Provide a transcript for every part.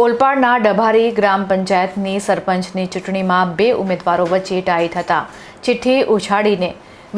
ઓલપાડના ડભારી ગ્રામ પંચાયતની સરપંચની ચૂંટણીમાં બે ઉમેદવારો વચ્ચે ટાઈ થતાં ચિઠ્ઠી ઉછાળીને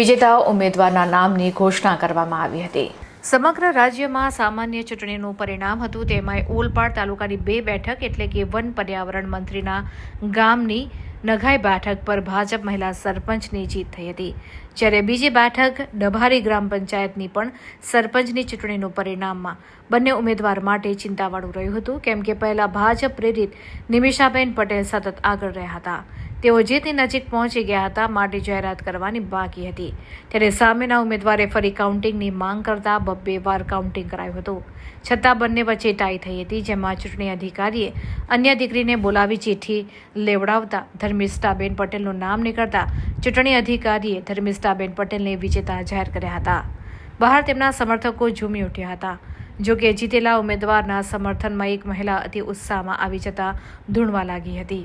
વિજેતા ઉમેદવારના નામની ઘોષણા કરવામાં આવી હતી. સમગ્ર રાજ્યમાં સામાન્ય ચૂંટણીનું પરિણામ હતું. તેમાં ઓલપાડ તાલુકાની બે બેઠક એટલે કે વન પર્યાવરણ મંત્રીના ગામની નઘાઈ બેઠક પર ભાજપ મહિલા સરપંચની જીત થઈ હતી. જ્યારે બીજી બેઠક ડભારી ગ્રામ પંચાયતની પણ સરપંચની ચૂંટણીનું પરિણામમાં બંને ઉમેદવાર માટે ચિંતાવાળું રહ્યું હતું, કેમ કે પહેલા ભાજપ પ્રેરિત નિમિષાબેન પટેલ સતત આગળ રહ્યા હતા. તેઓ જીતની નજીક પહોંચી ગયા હતા માટે જાહેરાત કરવાની બાકી હતી. ત્યારે સામેના ઉમેદવારે ફરી કાઉન્ટિંગની માંગ કરતા બબ્બે વાર કાઉન્ટિંગ કરાયું હતું. છતાં બંને વચ્ચે ટાઈ થઈ હતી, જેમાં ચૂંટણી અધિકારીએ અન્ય દીકરીને બોલાવી ચિઠ્ઠી લેવડાવતા ધર્મિષ્ઠાબેન પટેલનું નામ નીકળતા ચૂંટણી અધિકારીએ ધર્મિષ્ઠાબેન પટેલને વિજેતા જાહેર કર્યા હતા. બહાર તેમના સમર્થકો ઝૂમી ઉઠ્યા હતા. જો કે જીતેલા ઉમેદવારના સમર્થનમાં એક મહિલા અતિ ઉત્સાહમાં આવી જતા ધૂણવા લાગી હતી.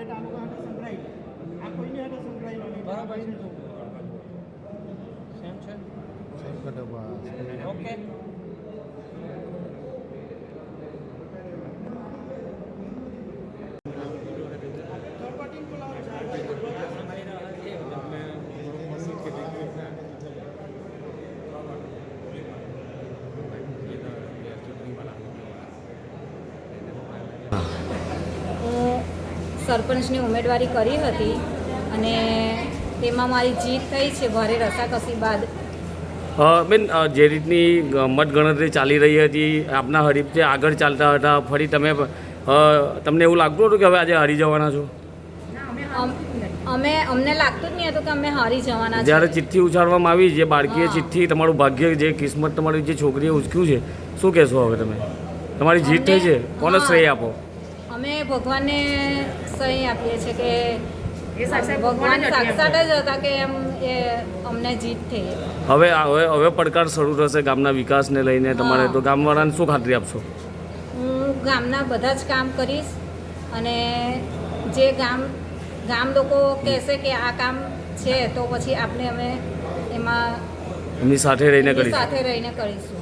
આપણે તાલુકા હાથે સંકળાયેલા આ કોઈની હાથે સંકળાયેલો નહીં. બરાબર સેમ છે? ઓકે સરપંચની ઉમેદવારી કરી હતી અને તેમાં મારી જીત થઈ છે ભારે રસાકસી બાદ. બેન જે રીતની મતગણતરી ચાલી રહી હતી આપના હરીફ જે આગળ ચાલતા હતા ફરી તમે તમને એવું લાગતું હતું કે હવે આજે હારી જવાના છો? અમે અમને લાગતું જ નહીં હતું કે અમે હારી જવાના જ્યારે ચિઠ્ઠી ઉછાળવામાં આવી જે બાળકીએ ચિઠ્ઠી તમારું ભાગ્ય જે કિસ્મત તમારી જે છોકરીએ ઉચક્યું છે શું કહેશો હવે તમે? તમારી જીત થઈ છે કોને શ્રેય આપો? અમે ભગવાનને સહી આપીએ છીએ કે ભગવાન સાક્ષાત જ હતા કે એમ એ અમને જીત થઈ. હવે હવે હવે પડકાર શરૂ થશે ગામના વિકાસને લઈને તમારે તો ગામવાળાને શું ખાતરી આપશો? હું ગામના બધા જ કામ કરીશ અને જે ગામ ગામ લોકો કહેશે કે આ કામ છે તો પછી આપણે અમે એમાં એમની સાથે રહીને કરીશું. સાથે રહીને કરીશું.